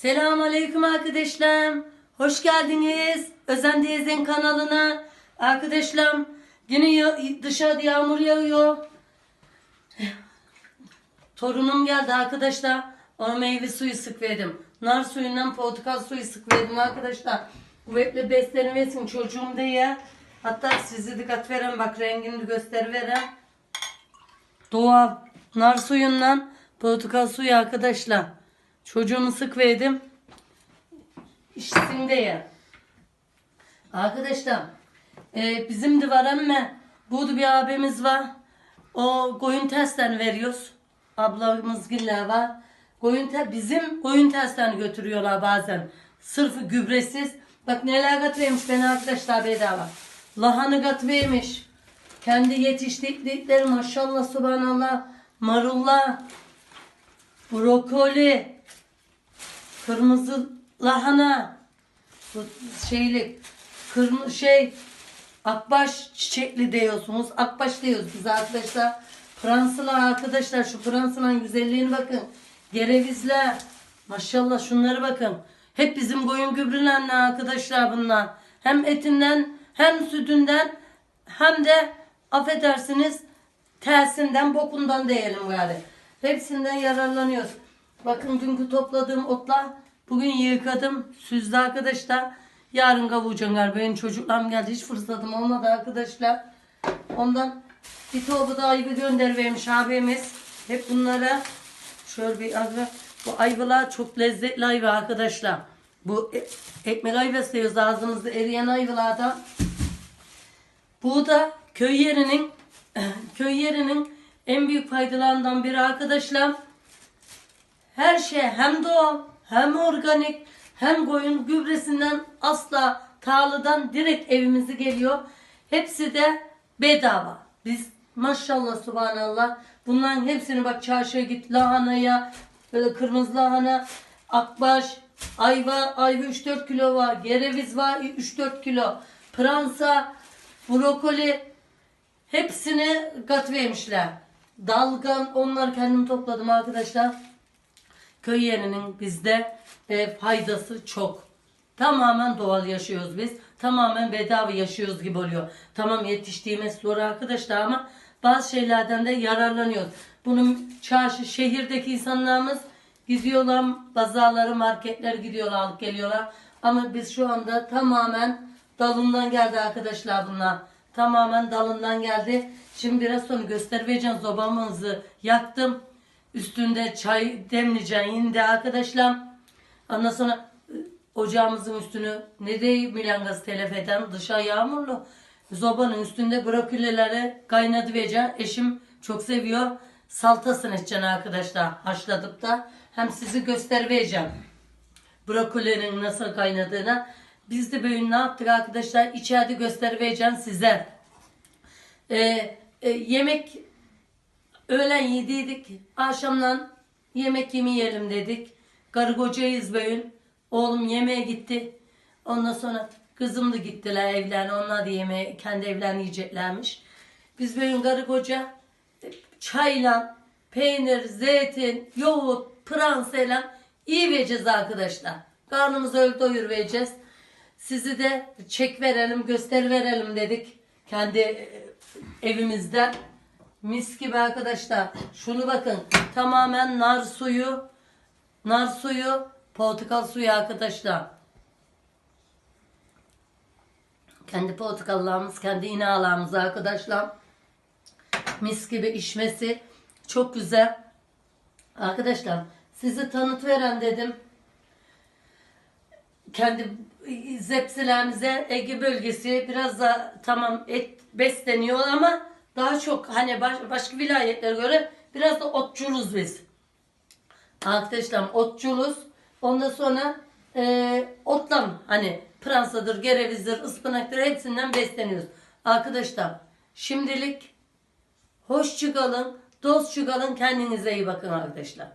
Selamun Aleyküm arkadaşlar. Hoş geldiniz. Özen Teyze'nin kanalına. Arkadaşlar yine dışarıda yağmur yağıyor. Torunum geldi arkadaşlar. Ona meyve suyu sık verdim. Nar suyundan portakal suyu sık verdim arkadaşlar. Kuvvetli beslenmesin çocuğum diye. Hatta sizi dikkat veren bak rengini gösteriveren. Doğal nar suyundan portakal suyu arkadaşlar. Çocuğumu sık verdim. İçsin diye. Arkadaşlar e, bizim de var ama burada bir abimiz var. O koyun tersten veriyoruz. Ablamız giller var. Koyun ter, bizim koyun tersten götürüyorlar bazen. Sırfı gübresiz. Bak neler katıyormuş ben arkadaşlar bedava. Lahanı katıyormuş. Kendi yetiştirdikleri maşallah subhanallah. Marullar. Brokoli. Kırmızı lahana. Bu şeylik. Kırmızı şey. Akbaş çiçekli diyorsunuz. Akbaş diyoruz biz arkadaşlar. Fransızlar arkadaşlar şu Fransa'nın güzelliğine bakın. Gerevizler. Maşallah şunlara bakın. Hep bizim koyun gübrelenle arkadaşlar bunlar. Hem etinden hem sütünden hem de affedersiniz tersinden bokundan diyelim gari. Hepsinden yararlanıyoruz. Bakın dünkü topladığım otlar bugün yıkadım. Süzdü arkadaşlar. Yarın kavuracağım galiba. Benim çocuklarım geldi. Hiç fırsatım olmadı arkadaşlar. Ondan bir torba da ayva göndervermiş abimiz. Hep bunlara şöyle bir ayva. Bu ayvalar çok lezzetli ayva arkadaşlar. Bu e- ekmek ayvası diyoruz ağzımızda eriyen ayvalardan. Bu da köy yerinin köy yerinin en büyük faydalarından biri arkadaşlar. Her şey hem doğal hem organik hem koyun gübresinden asla tarladan direkt evimize geliyor. Hepsi de bedava. Biz maşallah subhanallah bunların hepsini bak çarşıya git lahanaya böyle kırmızı lahana akbaş ayva ayva 3-4 kilo var gereviz var 3-4 kilo pransa brokoli hepsini kat vermişler. Dalgan onlar kendim topladım arkadaşlar. Köy yerinin bizde e, faydası çok. Tamamen doğal yaşıyoruz biz. Tamamen bedava yaşıyoruz gibi oluyor. Tamam yetiştiğimiz zor arkadaşlar ama bazı şeylerden de yararlanıyoruz. Bunun çarşı şehirdeki insanlarımız gidiyorlar pazarları marketler gidiyorlar alıp geliyorlar. Ama biz şu anda tamamen dalından geldi arkadaşlar bunlar. Tamamen dalından geldi. Şimdi biraz sonra göstereceğim zobamızı yaktım. Üstünde çay demleyeceğim yine arkadaşlar. Ondan sonra e, ocağımızın üstünü ne değil milangaz telef eden dışa yağmurlu. Zobanın üstünde brokolileri kaynadı vereceğim. Eşim çok seviyor. Saltasını edeceğim arkadaşlar haşladıp da. Hem sizi göstereceğim. Brokolinin nasıl kaynadığını. Biz de böyle ne yaptık arkadaşlar? İçeride göstereceğim size. Ee, e, yemek Öğlen yediydik. Akşamdan yemek yemeyelim dedik. Karı kocayız böyle. Oğlum yemeğe gitti. Ondan sonra kızım da gittiler evlerine. Onlar da yemeğe kendi evlerini yiyeceklermiş. Biz böyle karı koca e, çayla, peynir, zeytin, yoğurt, pıransayla iyi vereceğiz arkadaşlar. Karnımızı öyle doyur vereceğiz. Sizi de çek verelim, göster verelim dedik. Kendi e, evimizde. Mis gibi arkadaşlar. Şunu bakın. Tamamen nar suyu, nar suyu, portakal suyu arkadaşlar. Kendi portakallarımız, kendi inalarımız arkadaşlar. Mis gibi içmesi çok güzel. Arkadaşlar sizi tanıt veren dedim. Kendi zepsilerimize Ege bölgesi biraz da tamam et besleniyor ama daha çok hani baş- başka vilayetlere göre biraz da otçuluz biz. Arkadaşlar otçuluz. Ondan sonra e, otlam hani pıransadır, gerevizdir, ıspanaktır hepsinden besleniyoruz. Arkadaşlar şimdilik hoşça kalın, dostça kalın, kendinize iyi bakın arkadaşlar.